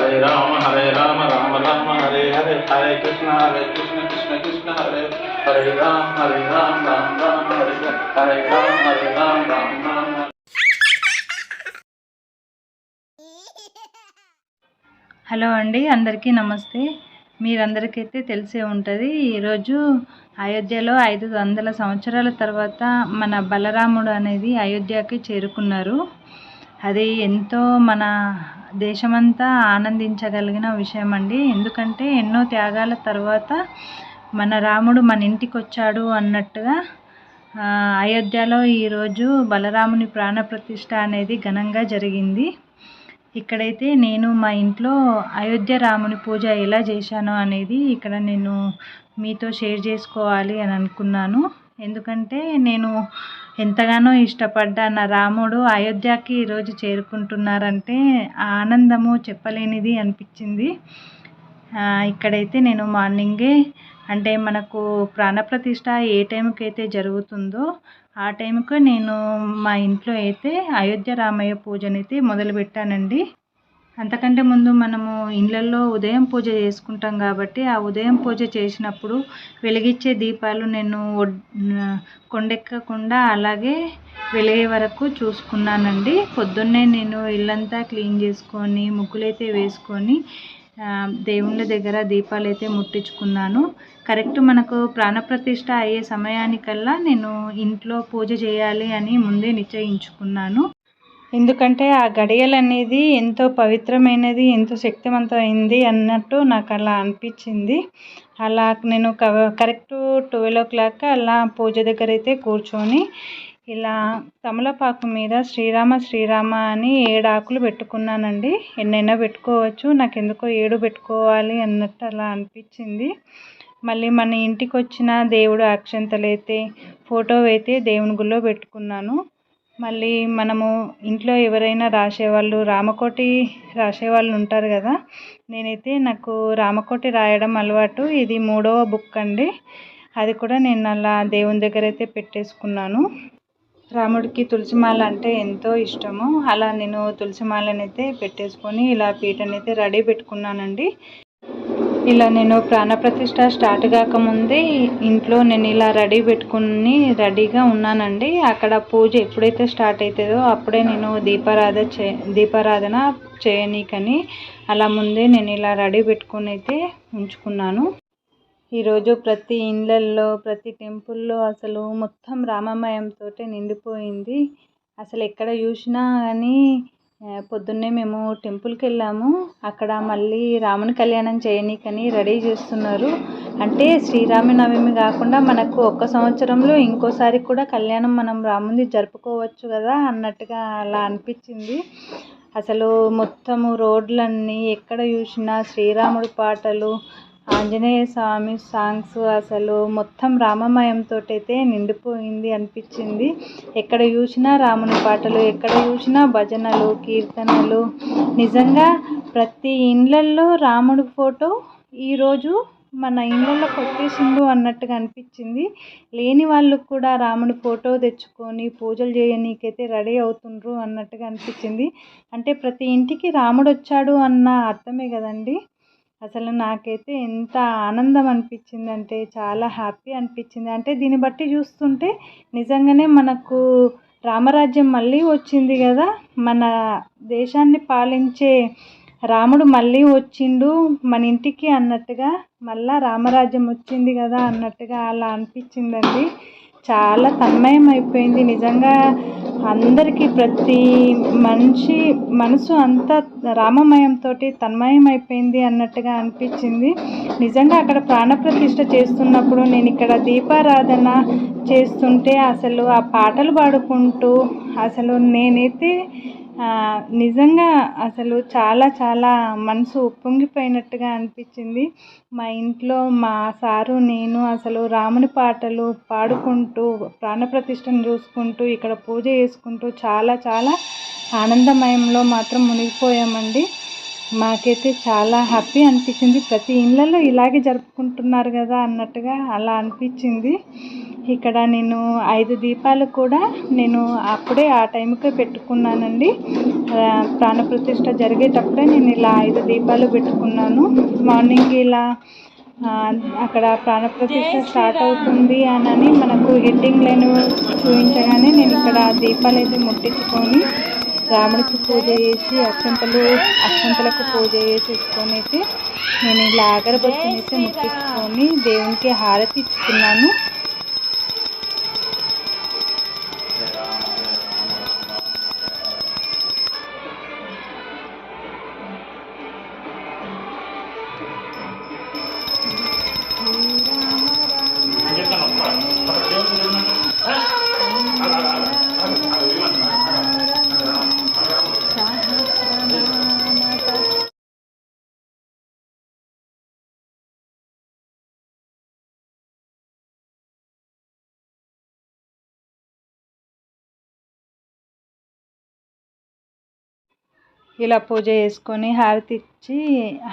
Hare Rama Hare Rama Rama Rama Hare Hare Hare Krishna Hare Krishna Krishna Krishna Hare Hare Rama Hare Rama Rama Rama Hare Hare Rama Hare Rama Rama Rama hello అండి అందరికీ నమస్తే. మీరందరికైతే తెలిసే ఉంటుంది ఈరోజు అయోధ్యలో ఐదు వందల సంవత్సరాల తర్వాత మన బలరాముడు అనేది అయోధ్యకి చేరుకున్నారు. అది ఎంతో మన దేశమంతా ఆనందించగలిగిన విషయం అండి ఎందుకంటే ఎన్నో త్యాగాల తర్వాత మన రాముడు మన ఇంటికి వచ్చాడు అన్నట్టుగా అయోధ్యలో ఈరోజు బలరాముని ప్రాణప్రతిష్ఠ అనేది ఘనంగా జరిగింది. ఇక్కడైతే నేను మా ఇంట్లో అయోధ్య రాముని పూజ ఎలా చేశానో అనేది ఇక్కడ నేను మీతో షేర్ చేసుకోవాలి అని అనుకున్నాను. ఎందుకంటే నేను ఎంతగానో ఇష్టపడ్డాను నా రాముడు అయోధ్యకి ఈరోజు చేరుకుంటున్నారంటే ఆ ఆనందము చెప్పలేనిది అనిపించింది. ఇక్కడైతే నేను మార్నింగే అంటే మనకు ప్రాణప్రతిష్ఠ ఏ టైంకి అయితే జరుగుతుందో ఆ టైంకు నేను మా ఇంట్లో అయితే అయోధ్య రామయ్య పూజనైతే మొదలుపెట్టానండి. అంతకంటే ముందు మనము ఇళ్ళల్లో ఉదయం పూజ చేసుకుంటాం కాబట్టి ఆ ఉదయం పూజ చేసినప్పుడు వెలిగించే దీపాలు నేను కొండెక్కకుండా అలాగే వెలిగే వరకు చూసుకున్నానండి. పొద్దున్నే నేను ఇల్లంతా క్లీన్ చేసుకొని ముగ్గులైతే వేసుకొని దేవుళ్ళ దగ్గర దీపాలు అయితే ముట్టించుకున్నాను. కరెక్ట్ మనకు ప్రాణప్రతిష్ఠ అయ్యే సమయానికల్లా నేను ఇంట్లో పూజ చేయాలి అని ముందే నిశ్చయించుకున్నాను. ఎందుకంటే ఆ గడియలు అనేది ఎంతో పవిత్రమైనది ఎంతో శక్తివంతమైంది అన్నట్టు నాకు అలా అనిపించింది. అలా నేను కరెక్ట్ ట్వెల్వ్ ఓ క్లాక్ అలా పూజ దగ్గర అయితే కూర్చొని ఇలా తమలపాకు మీద శ్రీరామ శ్రీరామ అని ఏడు ఆకులు పెట్టుకున్నానండి. ఎన్నైనా పెట్టుకోవచ్చు నాకు ఎందుకో ఏడు పెట్టుకోవాలి అన్నట్టు అలా అనిపించింది. మళ్ళీ మన ఇంటికి వచ్చిన దేవుడు అక్షంతలు అయితే ఫోటో అయితే దేవుని గుళ్ళో పెట్టుకున్నాను. మళ్ళీ మనము ఇంట్లో ఎవరైనా రాసేవాళ్ళు రామకోటి రాసేవాళ్ళు ఉంటారు కదా. నేనైతే నాకు రామకోటి రాయడం అలవాటు. ఇది మూడవ బుక్ అండి. అది కూడా నేను అలా దేవుని దగ్గర అయితే పెట్టేసుకున్నాను. రాముడికి తులసిమాల అంటే ఎంతో ఇష్టము. అలా నేను తులసిమాలనైతే పెట్టేసుకొని ఇలా పీటనైతే రెడీ పెట్టుకున్నానండి. ఇలా నేను ప్రాణప్రతిష్ఠ స్టార్ట్ కాకముందే ఇంట్లో నేను ఇలా రెడీ పెట్టుకుని రెడీగా ఉన్నానండి. అక్కడ పూజ ఎప్పుడైతే స్టార్ట్ అవుతుందో అప్పుడే నేను దీపారాధన చే దీపారాధన చేయనీకని అలా ముందే నేను ఇలా రెడీ పెట్టుకుని అయితే ఉంచుకున్నాను. ఈరోజు ప్రతి ఇళ్ళల్లో ప్రతి టెంపుల్లో అసలు మొత్తం రామమయంతో నిండిపోయింది. అసలు ఎక్కడ చూసినా కానీ పొద్దున్నే మేము టెంపుల్కి వెళ్ళాము అక్కడ మళ్ళీ రాముని కళ్యాణం చేయనీకని రెడీ చేస్తున్నారు. అంటే శ్రీరామనవమి కాకుండా మనకు ఒక్క సంవత్సరంలో ఇంకోసారి కూడా కళ్యాణం మనం రాముని జరుపుకోవచ్చు కదా అన్నట్టుగా అలా అనిపించింది. అసలు మొత్తము రోడ్లన్నీ ఎక్కడ చూసినా శ్రీరాముడి పాటలు ఆంజనేయ స్వామి సాంగ్స్ అసలు మొత్తం రామమయంతో అయితే నిండిపోయింది అనిపించింది. ఎక్కడ చూసినా రాముని పాటలు ఎక్కడ చూసినా భజనలు కీర్తనలు. నిజంగా ప్రతి ఇండ్లల్లో రాముడి ఫోటో ఈరోజు మన ఇళ్ళల్లో కొట్టేసిండు అన్నట్టుగా అనిపించింది. లేని వాళ్ళు కూడా రాముడి ఫోటో తెచ్చుకొని పూజలు చేయనీకైతే రెడీ అవుతుండ్రు అన్నట్టుగా అనిపించింది. అంటే ప్రతి ఇంటికి రాముడు వచ్చాడు అన్న అర్థమే కదండి. అసలు నాకైతే ఎంత ఆనందం అనిపించింది అంటే చాలా హ్యాపీ అనిపించింది. అంటే దీన్ని బట్టి చూస్తుంటే నిజంగానే మనకు రామరాజ్యం మళ్ళీ వచ్చింది కదా. మన దేశాన్ని పాలించే రాముడు మళ్ళీ వచ్చిండు మన ఇంటికి అన్నట్టుగా మళ్ళా రామరాజ్యం వచ్చింది కదా అన్నట్టుగా అలా అనిపించిందండి. చాలా తన్మయం అయిపోయింది. నిజంగా అందరికీ ప్రతి మనిషి మనసు అంతా రామమయంతో తన్మయం అయిపోయింది అన్నట్టుగా అనిపించింది. నిజంగా అక్కడ ప్రాణప్రతిష్ఠ చేస్తున్నప్పుడు నేను ఇక్కడ దీపారాధన చేస్తుంటే అసలు ఆ పాటలు పాడుకుంటూ అసలు నేనైతే నిజంగా అసలు చాలా చాలా మనసు ఉప్పొంగిపోయినట్టుగా అనిపించింది. మా ఇంట్లో మా సారు నేను అసలు రాముని పాటలు పాడుకుంటూ ప్రాణప్రతిష్టను చూసుకుంటూ ఇక్కడ పూజ చేసుకుంటూ చాలా చాలా ఆనందమయంలో మాత్రం మునిగిపోయామండి. మాకైతే చాలా హ్యాపీ అనిపించింది. ప్రతి ఇళ్ళల్లో ఇలాగే జరుపుకుంటున్నారు కదా అన్నట్టుగా అలా అనిపించింది. ఇక్కడ నేను ఐదు దీపాలు కూడా నేను అప్పుడే ఆ టైంకే పెట్టుకున్నానండి. ఆ, ప్రాణప్రతిష్ఠ జరిగేటప్పుడే నేను ఇలా ఐదు దీపాలు పెట్టుకున్నాను. మార్నింగ్ ఇలా అక్కడ ప్రాణప్రతిష్ఠ స్టార్ట్ అవుతుంది అని మనకు హెడ్డింగ్ లైన్ చూపించగానే నేను ఇక్కడ దీపాలు అయితే ముట్టించుకొని రాముడికి పూజ చేసి అక్షంతలు అక్షంతలకు పూజ చేసేసుకొని అయితే నేను ఇలా అగరబత్తిని అయితే ముట్టించుకొని దేవునికి హారతి ఇచ్చుకున్నాను. ఇలా పూజ చేసుకొని హారతి ఇచ్చి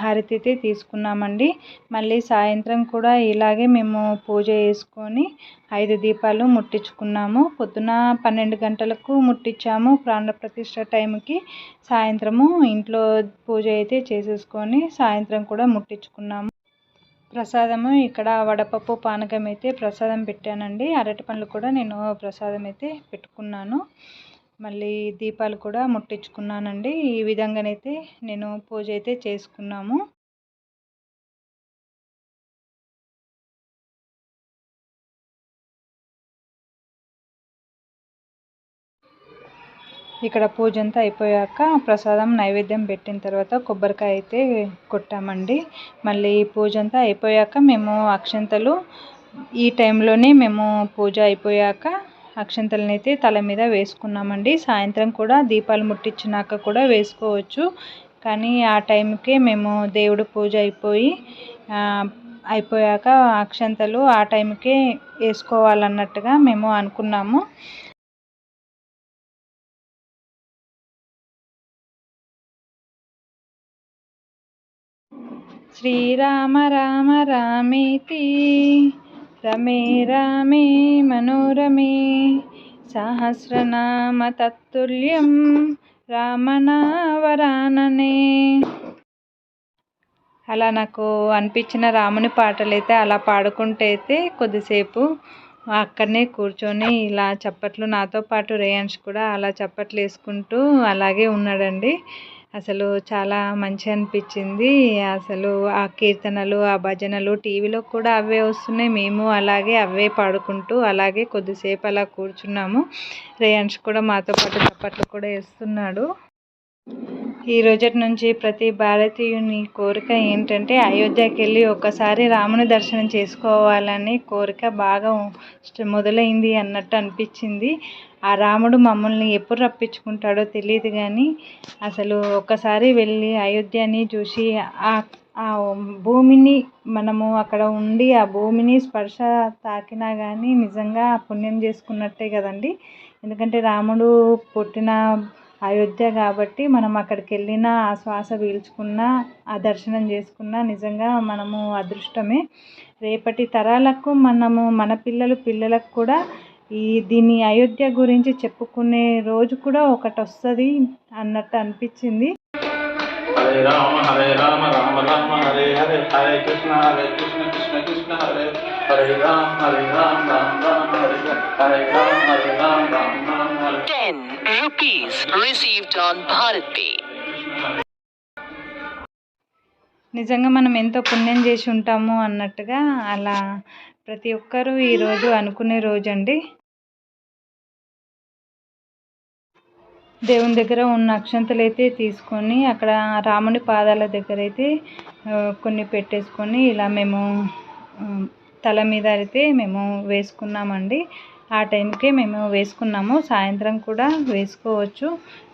హారతి అయితే తీసుకున్నామండి. మళ్ళీ సాయంత్రం కూడా ఇలాగే మేము పూజ చేసుకొని ఐదు దీపాలు ముట్టించుకున్నాము. పొద్దున పన్నెండు గంటలకు ముట్టించాము ప్రాణప్రతిష్ఠ టైంకి. సాయంత్రము ఇంట్లో పూజ అయితే చేసేసుకొని సాయంత్రం కూడా ముట్టించుకున్నాము. ప్రసాదము ఇక్కడ వడపప్పు పానకం అయితే ప్రసాదం పెట్టానండి. అరటి పండ్లు కూడా నేను ప్రసాదం అయితే పెట్టుకున్నాను. మళ్ళీ దీపాలు కూడా ముట్టించుకున్నానండి. ఈ విధంగానైతే నేను పూజ అయితే చేసుకున్నాము. ఇక్కడ పూజ అంతా అయిపోయాక ప్రసాదం నైవేద్యం పెట్టిన తర్వాత కొబ్బరికాయ అయితే కొట్టామండి. మళ్ళీ పూజ అంతా అయిపోయాక మేము అక్షంతలు ఈ టైంలోనే మేము పూజ అయిపోయాక అక్షంతలను అయితే తల మీద వేసుకున్నామండి. సాయంత్రం కూడా దీపాలు ముట్టించినాక కూడా వేసుకోవచ్చు. కానీ ఆ టైంకే మేము దేవుడు పూజ అయిపోయి అయిపోయాక అక్షంతలు ఆ టైంకే వేసుకోవాలన్నట్టుగా మేము అనుకున్నాము. శ్రీరామ రామ రామేతి రమే రామే మనోరమే. సహస్రనామ తత్తుల్యం రామనావరాననే. అలా నాకు అనిపించిన రాముని పాటలు అయితే అలా పాడుకుంటే అయితే కొద్దిసేపు అక్కడనే కూర్చొని ఇలా చప్పట్లు నాతో పాటు రేయాన్స్ కూడా అలా చప్పట్లు వేసుకుంటూ అలాగే ఉన్నాడండి. అసలు చాలా మంచి అనిపించింది అసలు ఆ కీర్తనలు ఆ భజనలు టీవీలో కూడా అవే వస్తున్నాయి. మేము అలాగే అవే పాడుకుంటూ అలాగే కొద్దిసేపు అలా కూర్చున్నాము. రేయాన్స్ కూడా మాతో పాటు చప్పట్లు కూడా వేస్తున్నాడు. ఈ రోజటి నుంచి ప్రతి భారతీయుని కోరిక ఏంటంటే అయోధ్యకి వెళ్ళి ఒక్కసారి రాముని దర్శనం చేసుకోవాలని కోరిక బాగా మొదలైంది అన్నట్టు అనిపించింది. ఆ రాముడు మమ్మల్ని ఎప్పుడు రప్పించుకుంటాడో తెలియదు కానీ అసలు ఒక్కసారి వెళ్ళి అయోధ్యని చూసి ఆ ఆ భూమిని మనము అక్కడ ఉండి ఆ భూమిని స్పర్శ తాకినా కానీ నిజంగా పుణ్యం చేసుకున్నట్టే కదండి. ఎందుకంటే రాముడు పుట్టిన అయోధ్య కాబట్టి మనం అక్కడికి వెళ్ళినా ఆ శ్వాస పీల్చుకున్నా ఆ దర్శనం చేసుకున్నా నిజంగా మనము అదృష్టమే. రేపటి తరాలకు మనము మన పిల్లలు పిల్లలకు కూడా ఈ దీని అయోధ్య గురించి చెప్పుకునే రోజు కూడా ఒకటి వస్తుంది అన్నట్టు అనిపించింది. Hare Rama Hare Rama Rama Rama Hare Hare Hare Krishna Hare Krishna Krishna Krishna Hare Hare. Rama Hare Rama Rama Rama Hare Hare. Rama Hare Rama Rama Rama rupees received on Bharat Pay. నిజంగా మనం ఎంతో పుణ్యం చేసి ఉంటాము అన్నట్టుగా అలా ప్రతి ఒక్కరూ ఈరోజు అనుకునే రోజు అండి దేవుని దగ్గర ఉన్న అక్షంతలు అయితే తీసుకొని అక్కడ రాముని పాదాల దగ్గర అయితే కొన్ని పెట్టేసుకొని ఇలా మేము తల మీద అయితే మేము వేసుకున్నామండి ఆ టైంకే మేము వేసుకున్నాము. సాయంత్రం కూడా వేసుకోవచ్చు.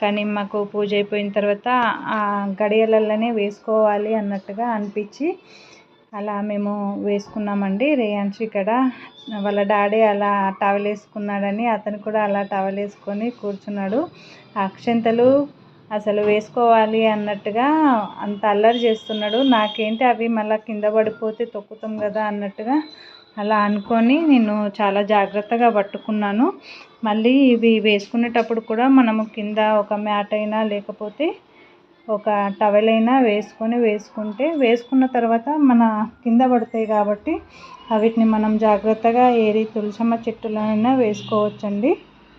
కానీ మాకు పూజ అయిపోయిన తర్వాత ఆ గడియలలోనే వేసుకోవాలి అన్నట్టుగా అనిపించి అలా మేము వేసుకున్నామండి. రేయాన్స్ ఇక్కడ వాళ్ళ డాడీ అలా టవల్ వేసుకున్నాడని అతను కూడా అలా టవల్ వేసుకొని కూర్చున్నాడు. అక్షంతలు అసలు వేసుకోవాలి అన్నట్టుగా అంత అల్లరి చేస్తున్నాడు. నాకేంటి అవి మళ్ళీ కింద పడిపోతే తొక్కుతాం కదా అన్నట్టుగా అలా అనుకొని నేను చాలా జాగ్రత్తగా పట్టుకున్నాను. మళ్ళీ ఇవి వేసుకునేటప్పుడు కూడా మనము కింద ఒక మ్యాట్ అయినా లేకపోతే ఒక టవెల్ అయినా వేసుకొని వేసుకుంటే వేసుకున్న తర్వాత మన కింద పడతాయి కాబట్టి వీటిని మనం జాగ్రత్తగా ఏరి తులసమ్మ చెట్టులైనా వేసుకోవచ్చండి.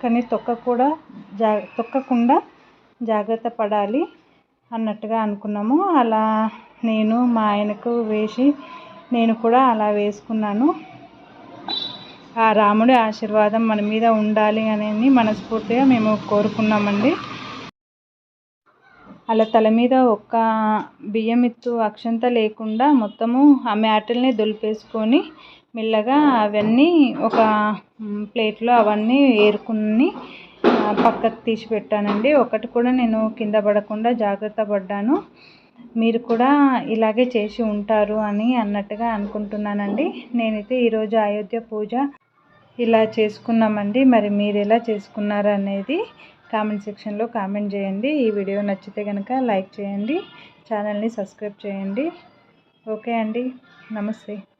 కానీ తొక్క కూడా జా తొక్కకుండా జాగ్రత్త పడాలి అన్నట్టుగా అనుకున్నాము. అలా నేను మా ఆయనకు వేసి నేను కూడా అలా వేసుకున్నాను. ఆ రాముడి ఆశీర్వాదం మన మీద ఉండాలి అనేది మనస్ఫూర్తిగా మేము కోరుకున్నామండి. అలా తల మీద ఒక్క బియ్యం ఎత్తు అక్షంత లేకుండా మొత్తము ఆ మ్యాటల్ని దులిపేసుకొని మెల్లగా అవన్నీ ఒక ప్లేట్లో అవన్నీ ఏరుకుని పక్కకు తీసి పెట్టానండి. ఒకటి కూడా నేను కింద పడకుండా జాగ్రత్త పడ్డాను. మీరు కూడా ఇలాగే చేసి ఉంటారు అని అన్నట్టుగా అనుకుంటున్నానండి. నేనైతే ఈరోజు అయోధ్య పూజ ఇలా చేసుకున్నామండి. మరి మీరు ఎలా చేసుకున్నారు అనేది కామెంట్ సెక్షన్లో కామెంట్ చేయండి. ఈ వీడియో నచ్చితే కనుక లైక్ చేయండి. ఛానల్ని సబ్స్క్రైబ్ చేయండి. ఓకే అండి. నమస్తే.